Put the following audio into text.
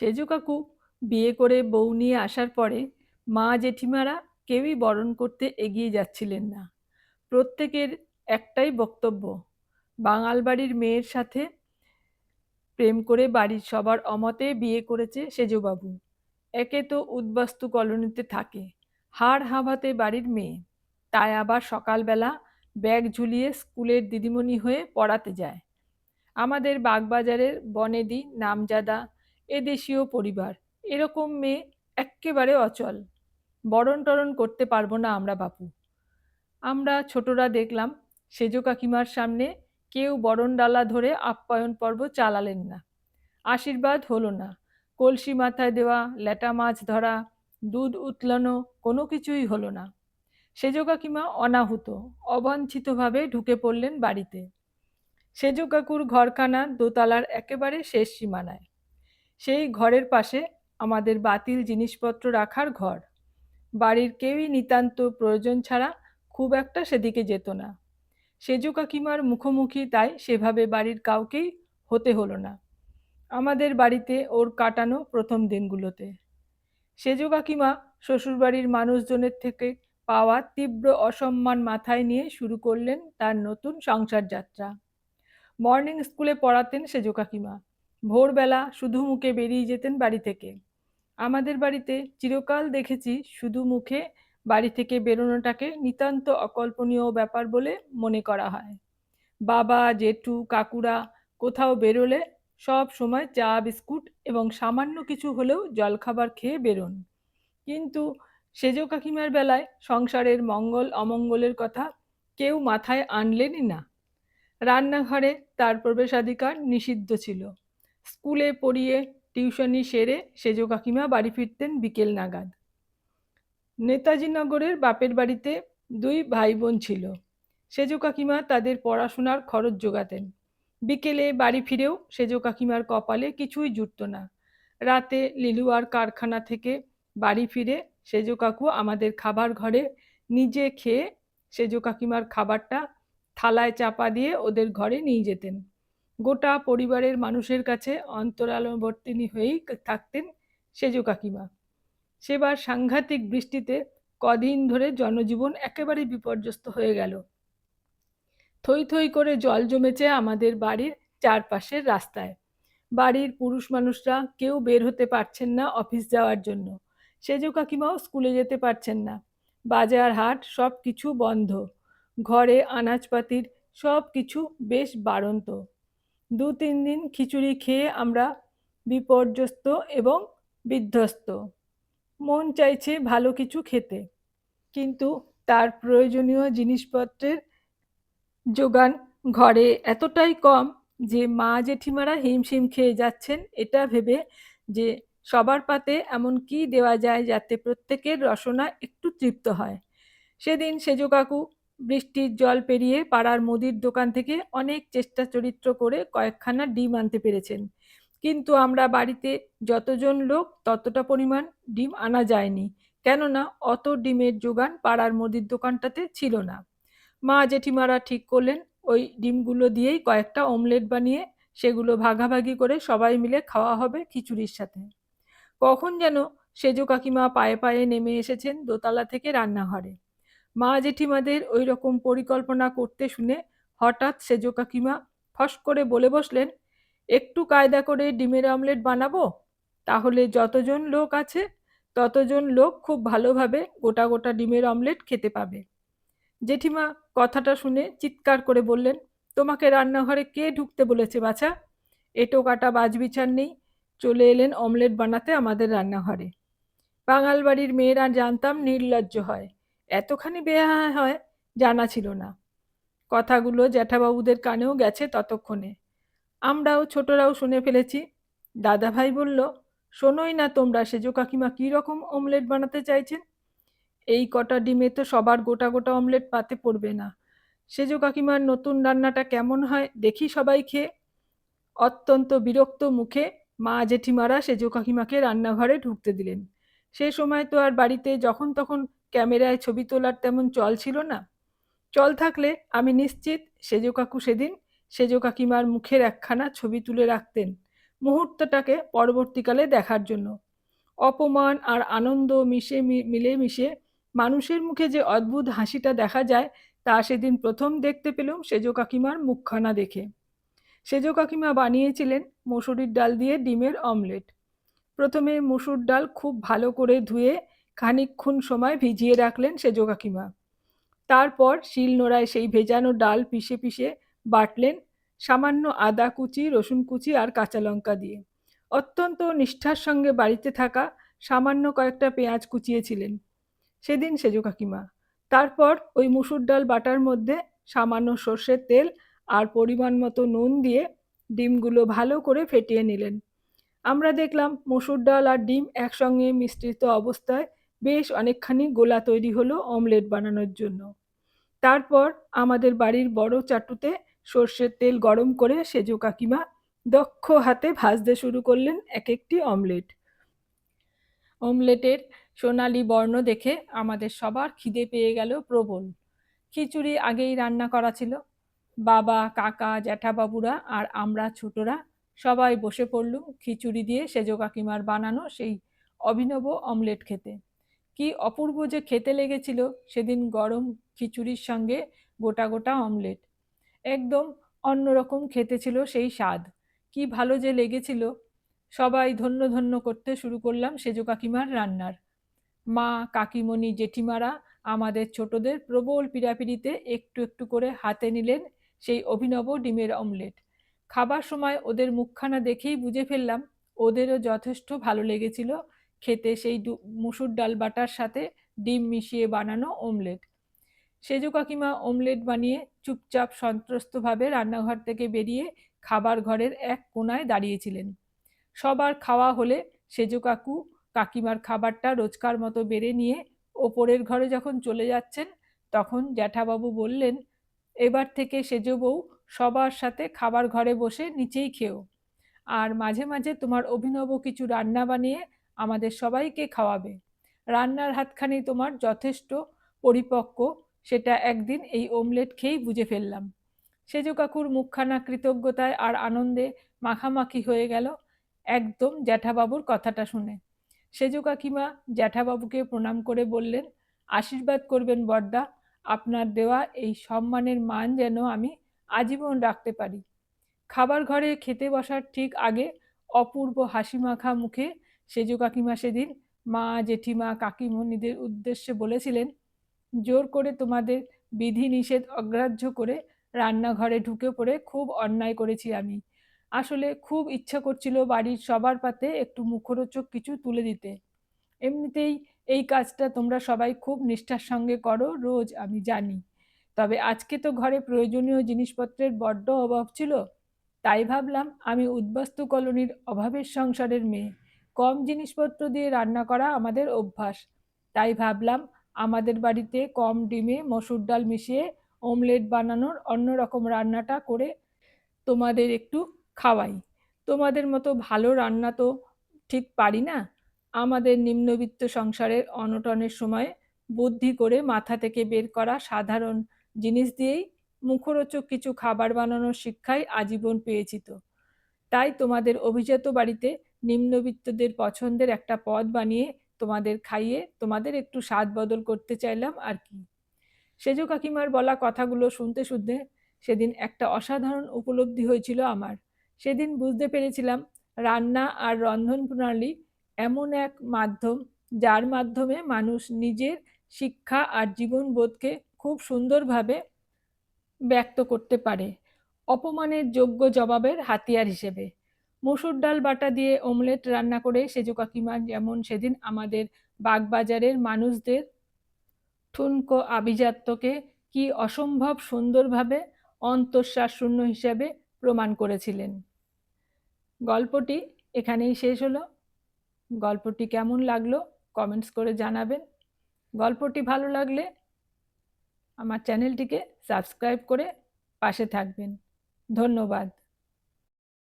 সেজু কাকু বিয়ে করে বউ নিয়ে আসার পরে মা জেঠিমারা কেউই বরণ করতে এগিয়ে যাচ্ছিলেন না। প্রত্যেকের একটাই বক্তব্য, বাঙাল বাড়ির মেয়ের সাথে প্রেম করে বাড়ির সবার অমতে বিয়ে করেছে সেজবাবু। একে তো উদ্বাস্তু কলোনিতে থাকে, হাড় হাবাতে বাড়ির মেয়ে, তাই আবার সকালবেলা ব্যাগ ঝুলিয়ে স্কুলের দিদিমণি হয়ে পড়াতে যায়। আমাদের বাগবাজারের বনেদি নামজাদা এদেশীয় পরিবার। এরকম মেয়ে এক্কেবারে অচল। বরণ টরণ করতে পারব না আমরা, বাপু। আমরা ছোটরা দেখলাম, সেজো কাকিমার সামনে কেউ বরণ ডালা ধরে আপ্যায়ন পর্ব চালালেন না। আশীর্বাদ হলো না। কলসি মাথায় দেওয়া, ল্যাটা মাছ ধরা, দুধ উতলানো, কোনো কিছুই হলো না। সেজো কাকিমা অনাহুত, অবাঞ্ছিতভাবে ঢুকে পড়লেন বাড়িতে। সেজো কাকুর ঘরখানা দোতলার একেবারে শেষ সীমানায়। সেই ঘরের পাশে আমাদের বাতিল জিনিসপত্র রাখার ঘর। বাড়ির কেউই নিতান্ত প্রয়োজন ছাড়া খুব একটা সেদিকে যেত না। সেজু কাকিমার মুখোমুখি তাই সেভাবে বাড়ির কাউকেই হতে হলো না। আমাদের বাড়িতে ওর কাটানো প্রথম দিনগুলোতে। সেজু কাকিমা শ্বশুরবাড়ির মানুষজনের থেকে পাওয়া তীব্র অসম্মান মাথায় নিয়ে শুরু করলেন তার নতুন সংসার যাত্রা মর্নিং স্কুলে পড়াতেন সেজু কাকিমা। ভোরবেলা শুধু মুখে বেরিয়ে যেতেন বাড়ি থেকে। আমাদের বাড়িতে চিরকাল দেখেছি শুধু মুখে বাড়ি থেকে বেরোনোটাকে নিতান্ত অকল্পনীয় ব্যাপার বলে মনে করা হয়। বাবা, জেঠু, কাকুরা কোথাও বেরোলে সব সময় চা, বিস্কুট এবং সামান্য কিছু হলেও জলখাবার খেয়ে বেরোন। কিন্তু সেজ কাকিমার বেলায় সংসারের মঙ্গল, অমঙ্গলের কথা কেউ মাথায় আনলেনই না। রান্নাঘরে তার প্রবেশাধিকার নিষিদ্ধ ছিল। স্কুলে পড়িয়ে টিউশনি সেরে সেজো কাকিমা বাড়ি ফিরতেন বিকেল নাগাদ। নেতাজি নগরের বাপের বাড়িতে দুই ভাই বোন ছিল। সেজো কাকিমা তাদের পড়াশোনার খরচ জোগাতেন। বিকেলে বাড়ি ফিরেও সেজো কাকিমার কপালে কিছুই জুটত না। রাতে লিলুয়ার কারখানা থেকে বাড়ি ফিরে সেজো কাকু আমাদের খাবার ঘরে নিজে খেয়ে সেজো কাকিমার খাবারটা থালায় চাপা দিয়ে ওদের ঘরে নিয়ে যেতেন। গোটা পরিবারের মানুষের কাছে অন্তরালবর্তিনী হয়েই থাকতেন সেজো কাকিমা। সেবার সাংঘাতিক বৃষ্টিতে কদিন ধরে জনজীবন একেবারে বিপর্যস্ত হয়ে গেল। থই থই করে জল জমেছে আমাদের বাড়ির চারপাশের রাস্তায়। বাড়ির পুরুষ মানুষরা কেউ বের হতে পারছেন না অফিস যাওয়ার জন্য। সেজো কাকিমাও স্কুলে যেতে পারছেন না। বাজার হাট সব কিছু বন্ধ। ঘরে আনাজপাতির সব কিছু বেশ বাড়ন্ত। দু তিন দিন খিচুড়ি খেয়ে আমরা বিপর্যস্ত এবং বিধ্বস্ত। মন চাইছে ভালো কিছু খেতে, কিন্তু তার প্রয়োজনীয় জিনিসপত্রের যোগান ঘরে এতটাই কম যে মা জেঠিমারা হিমশিম খেয়ে যাচ্ছেন এটা ভেবে যে সবার পাতে এমন কি দেওয়া যায় যাতে প্রত্যেকের রসনা একটু তৃপ্ত হয়। সেদিন সেজো কাকু বৃষ্টির জল পেরিয়ে পাড়ার মুদির দোকান থেকে অনেক চেষ্টা চরিত্র করে কয়েকখানা ডিম আনতে পেরেছেন। কিন্তু আমরা বাড়িতে যতজন লোক ততটা পরিমাণ ডিম আনা যায়নি। কেননা অত ডিমের যোগান পাড়ার মুদির দোকানটাতে ছিল না। মা জেঠিমারা ঠিক করলেন, ওই ডিমগুলো দিয়েই কয়েকটা অমলেট বানিয়ে সেগুলো ভাগাভাগি করে সবাই মিলে খাওয়া হবে খিচুড়ির সাথে। কখন যেন সেজো কাকিমা পায়ে পায়ে নেমে এসেছেন দোতলা থেকে রান্নাঘরে। মা জেঠিমাদের ওই রকম পরিকল্পনা করতে শুনে হঠাৎ সেজো কাকিমা ফস করে বলে বসলেন, একটু কায়দা করে ডিমের অমলেট বানাবো? তাহলে যতজন লোক আছে, ততজন লোক খুব ভালোভাবে গোটা গোটা ডিমের অমলেট খেতে পাবে। জেঠিমা কথাটা শুনে চিৎকার করে বললেন, তোমাকে রান্নাঘরে কে ঢুকতে বলেছে বাছা? এটো কাটা বাজবিচার নেই, চলে এলেন অমলেট বানাতে আমাদের রান্নাঘরে। বাঙাল বাড়ির মেয়েরা জানতাম নির্লজ্জ হয়। এতখানি বেহা হয় জানা ছিল না। কথাগুলো জ্যাঠাবাবুদের কানেও গেছে ততক্ষণে। আমরাও ছোটরাও শুনে ফেলেছি। দাদাভাই বলল, শোনোই না তোমরা, সেজো কাকিমা কী রকম অমলেট বানাতে চাইছেন? এই কটা ডিমে তো সবার গোটা গোটা অমলেট পাতে পড়বে না। সেজো কাকিমার নতুন রান্নাটা কেমন হয় দেখি সবাই খেয়ে। অত্যন্ত বিরক্ত মুখে মা জেঠিমারা সেজো কাকিমাকে রান্নাঘরে ঢুকতে দিলেন। সে সময় তো আর বাড়িতে যখন তখন ক্যামেরায় ছবি তোলার তেমন চল ছিল না। চল থাকলে আমি নিশ্চিত সেজো কাকু সেদিন সেজো কাকিমার মুখের একখানা ছবি তুলে রাখতেন মুহূর্তটাকে পরবর্তীকালে দেখার জন্য। অপমান আর আনন্দ মিশে মিলে মিশে মানুষের মুখে যে অদ্ভুত হাসিটা দেখা যায়, তা সেদিন প্রথম দেখতে পেলুম সেজ কাকিমার মুখখানা দেখে। সেজ কাকিমা বানিয়েছিলেন মসুরির ডাল দিয়ে ডিমের অমলেট। প্রথমে মসুর ডাল খুব ভালো করে ধুয়ে খানিকক্ষণ সময় ভিজিয়ে রাখলেন সেজ কাকিমা। তারপর শিল নোড়ায় সেই ভেজানো ডাল পিষে পিষে বাটলেন সামান্য আদা কুচি, রসুন কুচি আর কাঁচা লঙ্কা দিয়ে। অত্যন্ত নিষ্ঠার সঙ্গে বাড়িতে থাকা সামান্য কয়েকটা পেঁয়াজ কুচিয়েছিলেন। সেদিন সেজ কাকিমা, তারপর ওই মুসুর ডাল বাটার মধ্যে সামান্য সর্ষের তেল আর পরিমাণ মতো নুন দিয়ে ডিমগুলো ভালো করে ফেটিয়ে নিলেন। আমরা দেখলাম মসুর ডাল আর ডিম একসঙ্গে মিশ্রিত অবস্থায় বেশ অনেকখানি গোলা তৈরি হলো অমলেট বানানোর জন্য। তারপর আমাদের বাড়ির বড় চাটুতে সর্ষের তেল গরম করে সেজ কাকিমা দক্ষ হাতে ভাজতে শুরু করলেন এক একটি অমলেট। অমলেটের সোনালি বর্ণ দেখে আমাদের সবার খিদে পেয়ে গেল প্রবল। খিচুড়ি আগেই রান্না করা ছিল। বাবা, কাকা, জ্যাঠাবাবুরা আর আমরা ছোটরা সবাই বসে পড়লুম খিচুড়ি দিয়ে সেজ কাকিমার বানানো সেই অভিনব অমলেট খেতে। কি অপূর্ব যে খেতে লেগেছিল সেদিন গরম খিচুড়ির সঙ্গে গোটা গোটা অমলেট। একদম অন্যরকম খেতে ছিল সেই স্বাদ। কি ভালো যে লেগেছিল। সবাই ধন্য ধন্য করতে শুরু করলাম সেজ কাকিমার রান্নার। মা, কাকিমণি, জেঠিমারা আমাদের ছোটদের প্রবল পিড়াপিড়িতে একটু একটু করে হাতে নিলেন সেই অভিনব ডিমের অমলেট। খাবার সময় ওদের মুখখানা দেখেই বুঝে ফেললাম ওদেরও যথেষ্ট ভালো লেগেছিল খেতে সেই মুসুর ডাল বাটার সাথে ডিম মিশিয়ে বানানো অমলেট সেজু কাকিমা অমলেট বানিয়ে চুপচাপ সন্ত্রস্তভাবে রান্নাঘর থেকে বেরিয়ে খাবার ঘরের এক কোনায় দাঁড়িয়েছিলেন। সবার খাওয়া হলে সেজু কাকু কাকিমার খাবারটা রোজকার মতো বেড়ে নিয়ে ওপরের ঘরে যখন চলে যাচ্ছেন, তখন জ্যাঠাবাবু বললেন, এবার থেকে সেজ বউ সবার সাথে খাবার ঘরে বসে নিচেই খেও। আর মাঝে মাঝে তোমার অভিনব কিছু রান্না বানিয়ে আমাদের সবাইকে খাওয়াবে। রান্নার হাতখানি তোমার যথেষ্ট পরিপক্ক, সেটা একদিন এই ওমলেট খেয়েই বুঝে ফেললাম। সেজ কাকুর মুখখানা কৃতজ্ঞতায় আর আনন্দে মাখামাখি হয়ে গেল একদম জ্যাঠাবাবুর কথাটা শুনে। সেজ কাকিমা জ্যাঠাবাবুকে প্রণাম করে বললেন, আশীর্বাদ করবেন বর্দা, আপনার দেওয়া এই সম্মানের মান যেন আমি আজীবন রাখতে পারি। খাবার ঘরে খেতে বসার ঠিক আগে অপূর্ব হাসি মাখা মুখে সেজ কাকিমা সেদিন মা, জেঠিমা, কাকিমণিদের উদ্দেশ্যে বলেছিলেন, জোর করে তোমাদের বিধি নিষেধ অগ্রাহ্য করে রান্নাঘরে ঢুকে পড়ে খুব অন্যায় করেছি আমি। আসলে খুব ইচ্ছা করছিল বাড়ির সবার পাতে একটু মুখরোচক কিছু তুলে দিতে। এমনিতেই এই কাজটা তোমরা সবাই খুব নিষ্ঠার সঙ্গে করো, রোজ আমি জানি। তবে আজকে তো ঘরে প্রয়োজনীয় জিনিসপত্রের বড্ড অভাব ছিল। তাই ভাবলাম আমি উদ্বাস্তু কলোনির অভাবের সংসারের মেয়ে। কম জিনিসপত্র দিয়ে রান্না করা আমাদের অভ্যাস। তাই ভাবলাম আমাদের বাড়িতে কম ডিমে মসুর ডাল মিশিয়ে অমলেট বানানোর অন্যরকম রান্নাটা করে তোমাদের একটু খাওয়াই। তোমাদের মতো ভালো রান্না তো ঠিক পারি না। আমাদের নিম্নবিত্ত সংসারের অনটনের সময় বুদ্ধি করে মাথা থেকে বের করা সাধারণ জিনিস দিয়েই মুখরোচক কিছু খাবার বানানোর শিক্ষাই আজীবন পেয়েছি তো। তাই তোমাদের অভিজাত বাড়িতে নিম্নবিত্তদের পছন্দের একটা পদ বানিয়ে তোমাদের খাইয়ে তোমাদের একটু স্বাদ বদল করতে চাইলাম আর কি। সেজ কাকিমার বলা কথাগুলো শুনতে শুনতে সেদিন একটা অসাধারণ উপলব্ধি হয়েছিল আমার। সেদিন বুঝতে পেরেছিলাম রান্না আর রন্ধন প্রণালী এমন এক মাধ্যম যার মাধ্যমে মানুষ নিজের শিক্ষা আর জীবনবোধকে খুব সুন্দরভাবে ব্যক্ত করতে পারে। অপমানের যোগ্য জবাবের হাতিয়ার হিসেবে। মসুর ডাল বাটা দিয়ে ওমলেট রান্না করে সেজু কাকিমা, যেমন সেদিন আমাদের বাগবাজারের মানুষদের ঠুনকো আভিজাত্যকে কি অসম্ভব সুন্দরভাবে শূন্য হিসেবে প্রমাণ করেছিলেন। গল্পটি এখানেই শেষ হলো। গল্পটি কেমন লাগল কমেন্টস করে জানাবেন। গল্পটি ভালো লাগলে আমার চ্যানেলটিকে সাবস্ক্রাইব করে পাশে থাকবেন। ধন্যবাদ।